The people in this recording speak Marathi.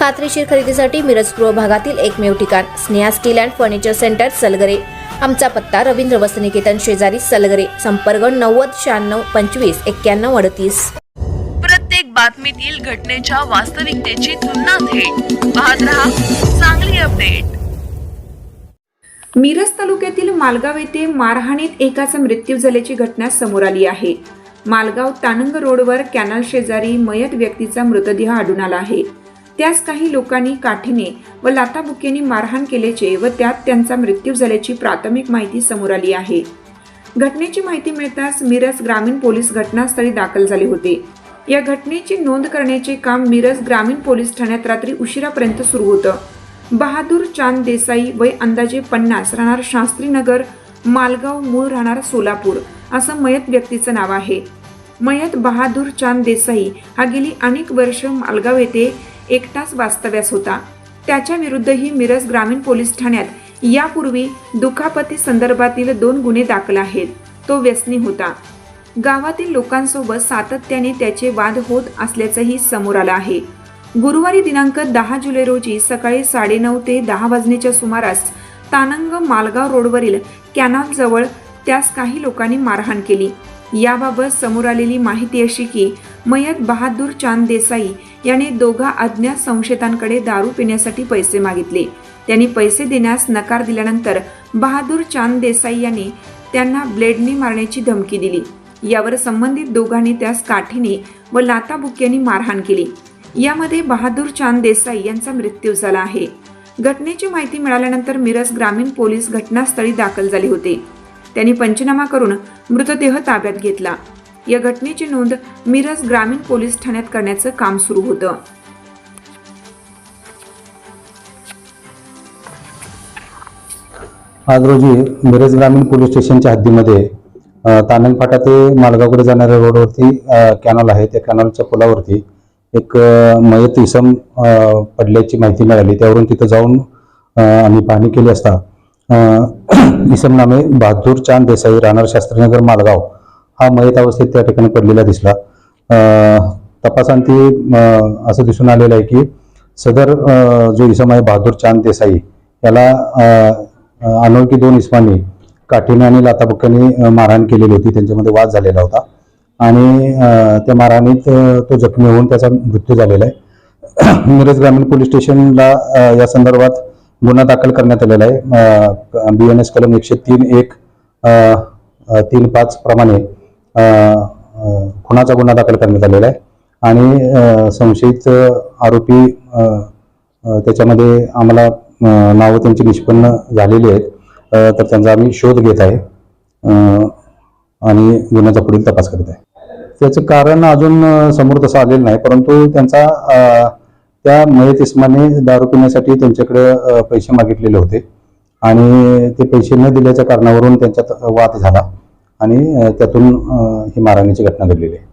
खात्रीशीर खरेदीसाठी मिरज पूर्व भागातील एकमेव ठिकाण Sneha steel and furniture centre Salgare. आमचा पत्ता रवींद्र वसनिकेतन शेजारी सलगरे संपर्क नव्वद शहाण्णव पंचवीस एक्क्याण्णव अडतीस. प्रत्येक बातमीतील घटनेच्या वास्तविकतेची तुलना थेट. पाहत रहा चांगली अपडेट. मिरज तालुक्यातील मालगाव येथे मारहाणीत एकाचा मृत्यू झाल्याची घटना समोर आली आहे. मालगाव तानंग रोडवर कॅनल शेजारी मयत व्यक्तीचा मृतदेह आढळून आला आहे. त्यास काही लोकांनी काठीने व लाताबुक्यांनी मारहाण केल्याचे व त्यात त्यांचा मृत्यू झाल्याची प्राथमिक माहिती समोर आली आहे. घटनेची माहिती मिळताच मिरज ग्रामीण पोलीस घटनास्थळी दाखल झाले होते. या घटनेची नोंद करण्याचे काम मिरज ग्रामीण पोलीस ठाण्यात रात्री उशिरापर्यंत सुरू होतं. बहादूर चांद देसाई वय अंदाजे पन्नास राहणार शास्त्रीनगर मालगाव मूळ राहणार सोलापूर असं मयत व्यक्तीचं नाव आहे. मयत बहादूर चांद देसाई हा गेली अनेक वर्ष मालगाव येथे एकटाच वास्तव्यास होता. त्याच्या विरुद्धही मिरज ग्रामीण पोलीस ठाण्यात यापूर्वी दुखापती संदर्भातील दोन गुन्हे दाखल आहेत. तो व्यसनी होता. गावातील लोकांसोबत सातत्याने त्याचे वाद होत असल्याचंही समोर आलं आहे. गुरुवारी दिनांक दहा जुलै रोजी सकाळी साडेनऊ ते दहा वाजण्याच्या सुमारास तानंग मालगाव रोडवरील कॅनॉल जवळ त्यास काही लोकांनी मारहाण केली. याबाबत समोर आलेली माहिती अशी की मयत बहादूर चांद देसाई याने दोघा अज्ञात संशयितांकडे दारू पिण्यासाठी पैसे मागितले. त्यांनी पैसे देण्यास नकार दिल्यानंतर बहादूर चांद देसाई यांनी त्यांना ब्लेडने मारण्याची धमकी दिली. यावर संबंधित दोघांनी त्यास काठीने व लाताबुक्यांनी मारहाण केली. यामध्ये बहादूर चांद देसाई यांचा मृत्यू झाला आहे. घटनेची माहिती मिळाल्यानंतर मिरज ग्रामीण पोलीस घटनास्थळी दाखल झाले होते. त्यांनी पंचनामा करून मृतदेह ताब्यात घेतला. या घटनेची नोंद मिरज ग्रामीण पोलीस ठाण्यात करण्याचं काम सुरू होतं. आज रोजी मिरज ग्रामीण पोलीस स्टेशनच्या हद्दीमध्ये अ, तानंग फाटा ते मालगावकडे जाणाऱ्या रोडवरती कॅनॉल आहे. त्या कॅनॉलच्या पुलावरती एक मयत इसम पडल्याची माहिती मिळाली. त्यावरून तिथं जाऊन आम्ही पाहणी केली असता इसम नामे बहादूर चांद देसाई राहणार शास्त्रीनगर मालगाव. हा मयत अवस्थेत त्या ठिकाणी पडलेला दिसला. तपासांती असं दिसून आलेलं आहे की सदर जो इसम आहे बहादूर चांद देसाई याला अनोळखी दोन इस्मानी काठीने आणि लाताबुक्याने मारहाण केलेली होती. त्यांच्यामध्ये वाद झालेला होता. आणि त्या मारहाणीत तो जखमी होऊन त्याचा मृत्यू झालेला आहे. मिरज ग्रामीण पोलीस स्टेशनला या संदर्भात गुन्हा दाखल करण्यात आलेला आहे. बी एन एस कलम एकशे तीन एक तीन पाच प्रमाणे खुनाचा गुन्हा दाखल करण्यात आलेला आहे. आणि संशयित आरोपी त्याच्यामध्ये आम्हाला नावं त्यांची निष्पन्न झालेली आहेत. तर त्यांचा आम्ही शोध घेत आहे. आणि गुन्ह्याचा पुढील तपास करत आहे. त्याचं कारण अजून समोर तसं आलेलं नाही परंतु त्यांचा त्या मयत इस्माने दारू पिण्यासाठी त्यांच्याकडे पैसे मागितलेले होते. आणि ते पैसे न दिल्याच्या कारणावरून त्यांच्यात वाद झाला. आणि त्यातून ही मारहाणीची घटना घडलेली आहे.